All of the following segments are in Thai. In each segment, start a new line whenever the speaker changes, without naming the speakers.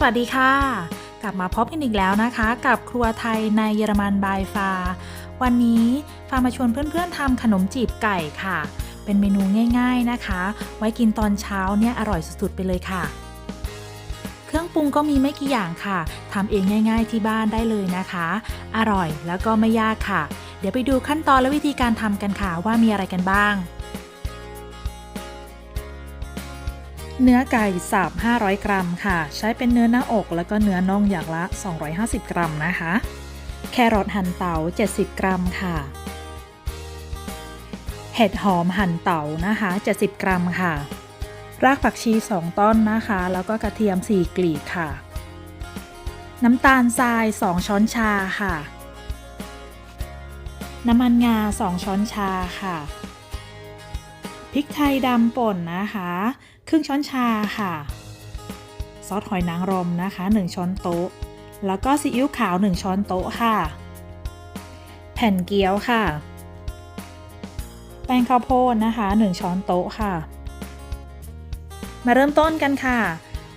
สวัสดีค่ะ กลับมาพบกันอีกแล้วนะคะ กับครัวไทยในเยอรมันบายฟา วันนี้ฟามาชวนเพื่อนๆทำขนมจีบไก่ค่ะ เป็นเมนูง่ายๆนะคะ ไว้กินตอนเช้าเนี่ยอร่อยสุดๆไปเลยค่ะ เครื่องปรุงก็มีไม่กี่อย่างค่ะทำเองง่าย ๆ ที่บ้านได้เลยนะคะ อร่อยแล้วก็ไม่ยากค่ะ เดี๋ยวไปดูขั้นตอนและวิธีการทำกันค่ะว่ามีอะไรกันบ้าง เนื้อไก่สับ500 กรัมค่ะ ใช้เป็นเนื้อหน้าอกแล้วก็เนื้อน่องอย่างละ 250 กรัมนะคะ แครอทหั่นเตา70 กรัมค่ะ เห็ดหอมหั่นเตานะคะ 70 กรัมค่ะ รากผักชี 2 ต้นนะคะ แล้วก็กระเทียม 4 กลีบค่ะ น้ำตาลทราย 2 ช้อนชาค่ะ น้ำมันงา 2 ช้อนชาค่ะ พริกไทยดำป่นนะคะ ครึ่งช้อนชาค่ะ ซอสหอยนางรมนะคะ 1 ช้อนโต๊ะ แล้วก็ซีอิ๊วขาว 1 ช้อนโต๊ะค่ะ แผ่นเกี๊ยวค่ะ แป้งข้าวโพดนะคะ 1 ช้อนโต๊ะค่ะ มาเริ่มต้นกันค่ะ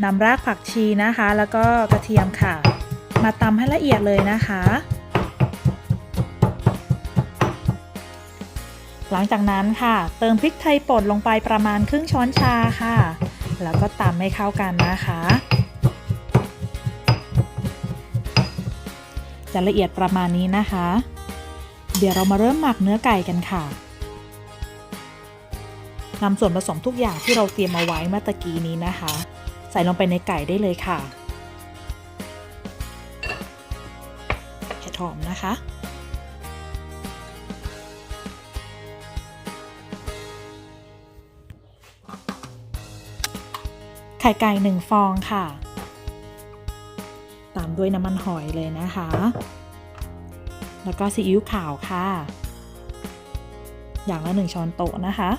นำรากผักชีนะคะ แล้วก็กระเทียมค่ะ มาตำให้ละเอียดเลยนะคะ หลังจากนั้นค่ะ เติมพริกไทยป่นลงไปประมาณครึ่งช้อนชาค่ะ แล้วก็ตำให้เข้ากันนะคะ จะละเอียดประมาณนี้นะคะ เดี๋ยวเรามาเริ่มหมักเนื้อไก่กันค่ะนำส่วนผสมทุกอย่างที่เราเตรียมเอาไว้เมื่อตะกี้นี้นะคะ ใส่ลงไปในไก่ได้เลยค่ะเห็ดหอมนะคะ ไข่ไก่หนึ่งฟองค่ะ ตามด้วยน้ำมันหอยเลยนะคะ แล้วก็ซีอิ๊วขาวค่ะ อย่างละหนึ่งช้อนโต๊ะนะคะ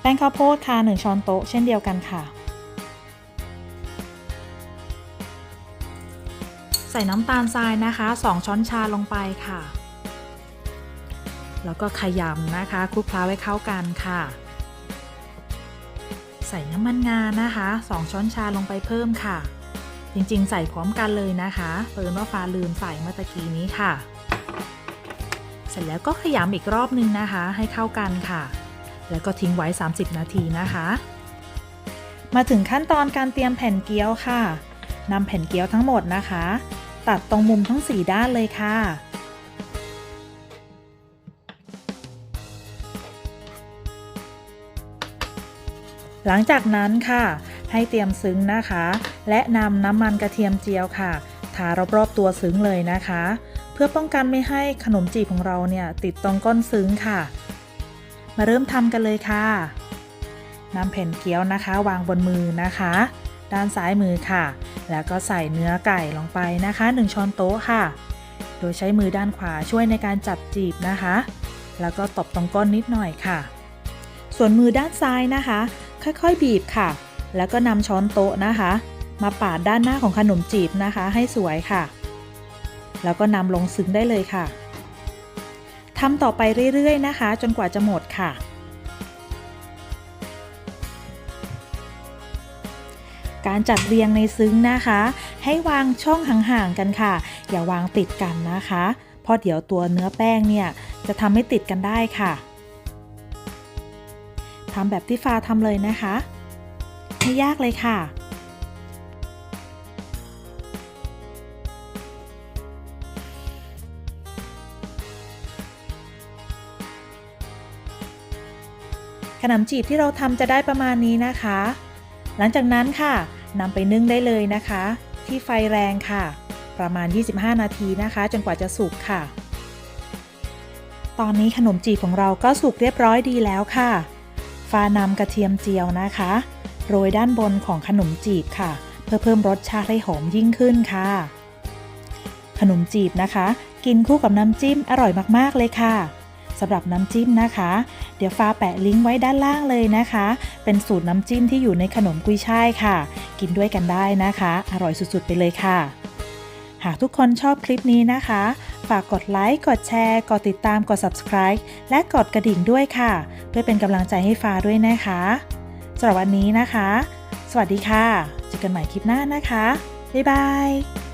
แป้งข้าวโพดค่ะ 1 ช้อนโต๊ะเช่นเดียวกันค่ะ ใส่น้ำตาลทรายนะคะ 2 ช้อนชาลงไปค่ะ แล้วก็ขยำนะคะคลุกเคล้าให้เข้ากันค่ะ ใส่น้ำมันงานะคะ 2 ช้อนชาลงไปเพิ่มค่ะ จริงๆ ใส่พร้อมกันเลยนะคะเปิดว่าฟ้าลืมใส่เมื่อตะกี้นี้ค่ะ เสร็จแล้วก็ขยำอีกรอบนึงนะคะ ให้เข้ากันค่ะ แล้วก็ทิ้งไว้ 30 นาทีนะคะ มาถึงขั้นตอนการเตรียมแผ่นเกี๊ยวค่ะนำแผ่นเกี๊ยวทั้งหมดนะคะ ตัดตรงมุมทั้ง 4 ด้านเลยค่ะ หลังจากนั้นค่ะ ให้เตรียมซึ้งนะคะ และนำน้ำมันกระเทียมเจียวค่ะ ทารอบๆตัวซึ้งเลยนะคะ เพื่อป้องกันไม่ให้ขนมจีบของเราเนี่ยติดตรงก้นซึ้งค่ะ มาเริ่มทำกันเลยค่ะนำแผ่นเกี๊ยวนะคะ วางบนมือนะคะ ด้านซ้ายมือค่ะ แล้วก็ใส่เนื้อไก่ลงไปนะคะ 1 ช้อนโต๊ะค่ะ โดยใช้มือด้านขวาช่วยในการจับจีบนะคะ แล้วก็ตบตรงก้นนิดหน่อยค่ะ ส่วนมือด้านซ้ายนะคะ ค่อยๆ บีบค่ะ แล้วก็นำช้อนโต๊ะนะคะ มาปาดด้านหน้าของขนมจีบนะคะ ให้สวยค่ะ แล้วก็นำลงซึ้งได้เลยค่ะทำต่อไปเรื่อยๆนะคะ จนกว่าจะหมดค่ะ การจัดเรียงในซึ้งนะคะ ให้วางช่องห่างๆกันค่ะ อย่าวางติดกันนะคะ เพราะเดี๋ยวตัวเนื้อแป้งเนี่ยจะทำให้ติดกันได้ค่ะ ทำแบบที่ฟ้าทำเลยนะคะ ไม่ยากเลยค่ะ ขนมจีบที่เราทำจะได้ประมาณนี้นะคะ หลังจากนั้นค่ะนำไปนึ่งได้เลยนะคะ ที่ไฟแรงค่ะ ประมาณ 25 นาทีนะคะ จนกว่าจะสุกค่ะตอนนี้ขนมจีบของเราก็สุกเรียบร้อยดีแล้วค่ะ ฟ้านำกระเทียมเจียวนะคะ โรยด้านบนของขนมจีบค่ะ เพื่อเพิ่มรสชาติให้หอมยิ่งขึ้นค่ะ ขนมจีบนะคะ กินคู่กับน้ำจิ้มอร่อยมากๆเลยค่ะสำหรับน้ำจิ้มนะคะ เดี๋ยวฟ้าแปะลิงก์ไว้ด้านล่างเลยนะคะ เป็นสูตรน้ำจิ้มที่อยู่ในขนมกุยช่ายค่ะ กินด้วยกันได้นะคะ อร่อยสุดๆไปเลยค่ะ หากทุกคนชอบคลิปนี้นะคะ ฝากกดไลค์ กดแชร์ กดติดตาม กด subscribe และกดกระดิ่งด้วยค่ะ เพื่อเป็นกำลังใจให้ฟ้าด้วยนะคะสำหรับวันนี้นะคะ สวัสดีค่ะ เจอกันใหม่คลิปหน้านะคะ บ๊ายบาย